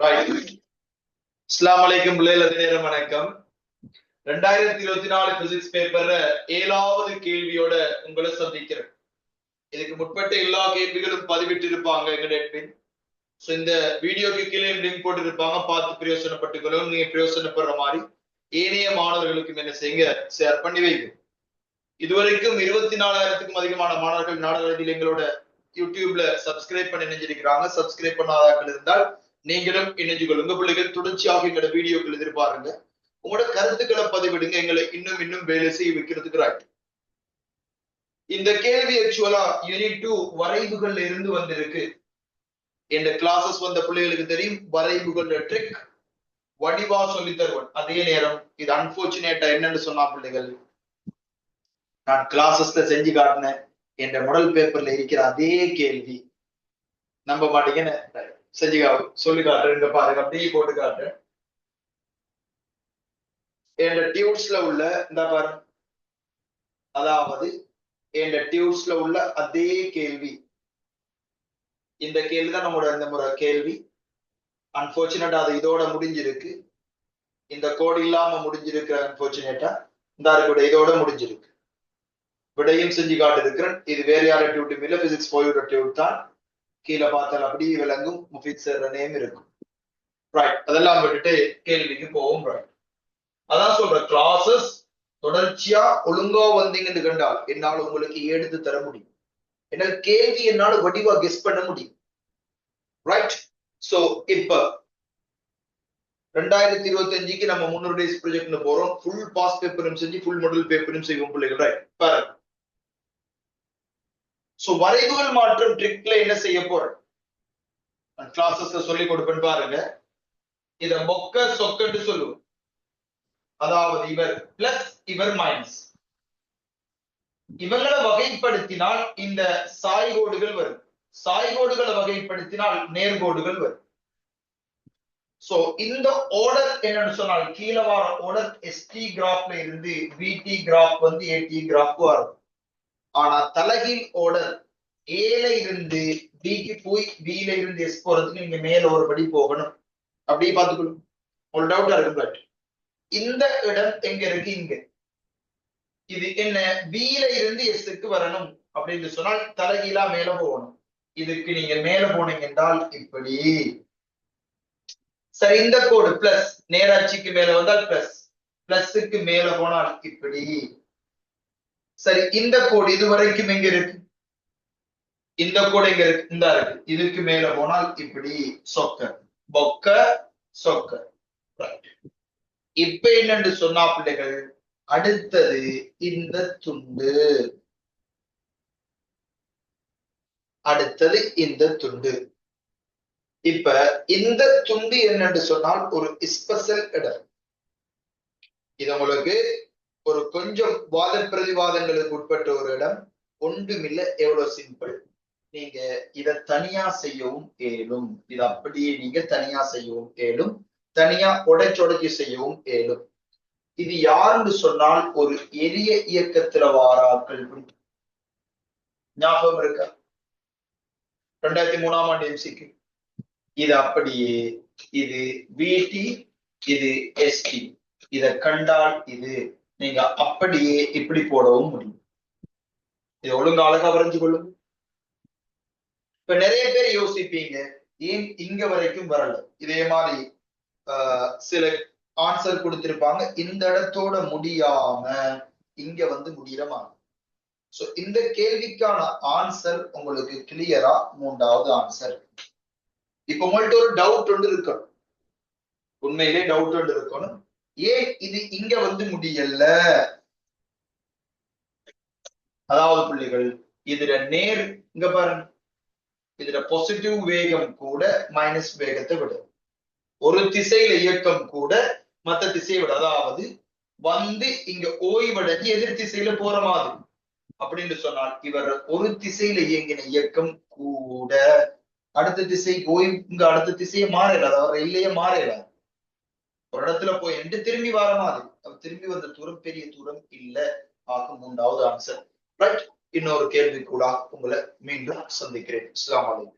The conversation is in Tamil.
அஸ்லாம் வலைக்கும் பிள்ளைகள் நேரம் வணக்கம். ரெண்டாயிரத்தி இருபத்தி நாலு பிசிக்ஸ் பேப்பர்ல ஏழாவது கேள்வியோட உங்களை சந்திக்கிறேன். இதுக்கு முற்பட்ட எல்லா கேள்விகளும் பதிவிட்டு இருப்பாங்க எங்க சோ இந்த வீடியோக்கு கீழே லிங்க் போட்டு இருப்பாங்க பார்த்து பிரயோசனப்பட்டுக்கணும் நீங்க பிரயோசனப்படுற மாதிரி ஏனைய மாணவர்களுக்கும் என்ன செய்யுங்க ஷேர் பண்ணி வைங்க இதுவரைக்கும் இருபத்தி நாலாயிரத்துக்கும் அதிகமான மாணவர்கள் நாடகத்தில் எங்களோட யூடியூப்ல சப்ஸ்கிரைப் பண்ணி நினைஞ்சிருக்கிறாங்க சப்ஸ்கிரைப் பண்ணாதாக்கள் இருந்தால் நீங்களும் இணைஞ்சு கொள்ளுங்க பிள்ளைகள் தொடர்ச்சியாக எங்களோட வீடியோக்கள் எதிர்பாருங்க. உங்களோட கருத்துக்களை பதிவிடுங்க. எங்களை இன்னும் இன்னும் வேலை செய்ய வைக்கிறதுக்கு ரைட் இந்த கேள்வி ஆக்சுவலா யூனிட் டூ வரைவுகள்ல இருந்து வந்திருக்கு. இந்த கிளாஸஸ் வந்த பிள்ளைகளுக்கு தெரியும். வரைவுகள் ட்ரிக் வடிவா சொல்லி தருவன். அதே நேரம் இது அன்போர்ச்சுனேட்டா என்னன்னு சொன்னா பிள்ளைகள் நான் கிளாஸஸ்ல செஞ்சு காட்டினேன். என்ற முதல் பேப்பர்ல இருக்கிற அதே கேள்வி. நம்ப மாட்டீங்கன்னு செஞ்சு சொல்லி காட்டுறேன் பாருங்க அப்படியே போட்டு காட்டுறேன் என் டியூட்ஸ்ல உள்ள இந்த பாரு அதாவது என் டியூட்ஸ்ல உள்ள அதே கேள்வி இந்த கேள்வி தான் நம்மளோட இந்த முறை கேள்வி அன்பார்ச்சுனேட்டா அது இதோட முடிஞ்சிருக்கு இந்த கோடு இல்லாம முடிஞ்சிருக்கு அன்பார்ச்சுனேட்டா இந்த கூட இதோட முடிஞ்சிருக்கு விடையும் செஞ்சு காட்டிருக்கிறேன் இது வேற யார டியூட்டும் இல்லை பிசிக்ஸ் போயோட டியூட் தான் கீழே பார்த்தால் அப்படியே விளங்கும். முஃபித் சார் நேம் இருக்கும். ரைட் அதெல்லாம் விட்டுட்டு கேள்விக்கு போவோம். ரைட் அதான் சொல்ற கிளாஸஸ் தொடர்ச்சியா ஒழுங்கா வந்தீங்கன்னு கண்டால் என்னால் உங்களுக்கு எடுத்து தர முடியும். என்னால் கேள்வி என்னால வடிவா கெஸ் பண்ண முடியும். ரைட் சோ இப்ப ரெண்டாயிரத்தி இருபத்தி அஞ்சுக்கு நம்ம முன்னூறு டேஸ் ப்ரொஜெக்ட்னு போறோம். ஃபுல் பாஸ் பேப்பரும் செஞ்சு ஃபுல் மாடல் பேப்பரும் செய்வோம் பிள்ளைகள். ரைட் பாருங்க. சோ வரைவுகள் மாற்றும் ட்ரிக்ல என்ன செய்ய போறேன் கிளாஸஸ்ல சொல்லி கொடுப்பேன் பாருங்க. இத மொக்க சொக்கன்னு சொல்லுவோம். அதாவது இவர் பிளஸ் இவர் மைனஸ் இவங்களை வகைப்படுத்தினால் இந்த சாய்கோடுகள் வரும். சாய்கோடுகளை வகைப்படுத்தினால் நேர்கோடுகள் வரும். சோ இந்த ஆர்டர் என்னன்னு சொன்னால் கீழே வர ஆர்டர் எஸ்டி கிராஃப்ல இருந்து பிடி கிராஃப் வந்து ஏடி கிராஃப் வரும். ஆனா தலைகீழ் ஆர்டர் ஏல இருந்து டிக்கு போய் பில இருந்து எஸ் போறதுக்கு நீங்க மேல ஒரு படி போகணும். அப்படியே பார்த்துக்கணும். ஒரு டவுட்டா இருக்கு பட் இந்த இடம் எங்க இருக்கு இங்க? இது என்ன? பில இருந்து எஸ்க்கு வரணும் அப்படின்னு சொன்னால் தலைகீழா மேல போகணும். இதுக்கு நீங்க மேல போனீங்க என்றால் இப்படி. சரி இந்த கோடு பிளஸ் நேராட்சிக்கு மேல வந்தால் பிளஸ் பிளஸுக்கு மேல போனால் இப்படி. சரி இந்த கோடு இது வரைக்கும் எங்க இருக்கு? இந்த கூட இங்க இருக்கு இந்த இருக்கு. இதுக்கு மேல போனால் இப்படி சொக்க பொக்க சொக்க இப்ப என்னன்னு சொன்னா பிள்ளைகள்? அடுத்தது இந்த துண்டு. அடுத்தது இந்த துண்டு. இப்ப இந்த துண்டு என்னன்னு சொன்னால் ஒரு ஸ்பெஷல் இடம் இது உங்களுக்கு ஒரு கொஞ்சம் வாத பிரதிவாதங்களுக்கு உட்பட்ட ஒரு இடம். ஒன்றுமில்ல எவ்வளவு சிம்பிள் நீங்க இத தனியா செய்யவும் ஏலும். இது அப்படியே நீங்க தனியா செய்யவும் ஏலும். தனியா உடைச்சொடைச்சு செய்யவும் ஏலும். இது யாருன்னு சொன்னால் ஒரு எரிய இயக்கத்துல வாராக்கள் ஞாபகம் இருக்கா? ரெண்டாயிரத்தி மூணாம் ஆண்டு எம்சிக்கு இது அப்படியே இது பிடி இது எஸ்டி இத கண்டால் இது நீங்க அப்படியே இப்படி போடவும் முடியும். இது ஒழுங்கு அழகா வரைஞ்சு கொள்ளும் இப்ப நிறைய பேர் யோசிப்பீங்க ஏன் இங்க வரைக்கும் வரல? இதே மாதிரி ஆஹ் சில ஆன்சர் கொடுத்திருப்பாங்க இந்த இடத்தோட முடியாம இங்க வந்து முடிகிற சோ இந்த கேள்விக்கான ஆன்சர் உங்களுக்கு கிளியரா மூன்றாவது ஆன்சர் இப்ப உங்கள்ட்ட ஒரு டவுட் ஒன்று இருக்கணும். உண்மையிலே டவுட் ஒன்று இருக்கணும். ஏன் இது இங்க வந்து முடியல? அதாவது பிள்ளைகள் இதுல நேர் இங்க பாருங்க. இதுல பாசிட்டிவ் வேகம் கூட மைனஸ் வேகத்தை விடும். ஒரு திசையில இயக்கம் கூட மத்த திசையை விட அதாவது வந்து இங்க ஓய்வடைஞ்சு எதிர் திசையில போற மாதிரி. அப்படின்னு சொன்னால் இவர் ஒரு திசையில இயங்கின இயக்கம் கூட அடுத்த திசை ஓய்வு இங்க அடுத்த திசையை மாறல அதாவது இல்லையே மாறல ஒரு இடத்துல போய் என்று திரும்பி வர மாதிரி. அவர் திரும்பி வந்த தூரம் பெரிய தூரம் இல்ல. ஆகும் மூன்றாவது ஆன்சர் ரைட் இன்னொரு கேள்வி கூட உங்களை மீண்டும் சந்திக்கிறேன். அஸ்லாம் வலைக்கம்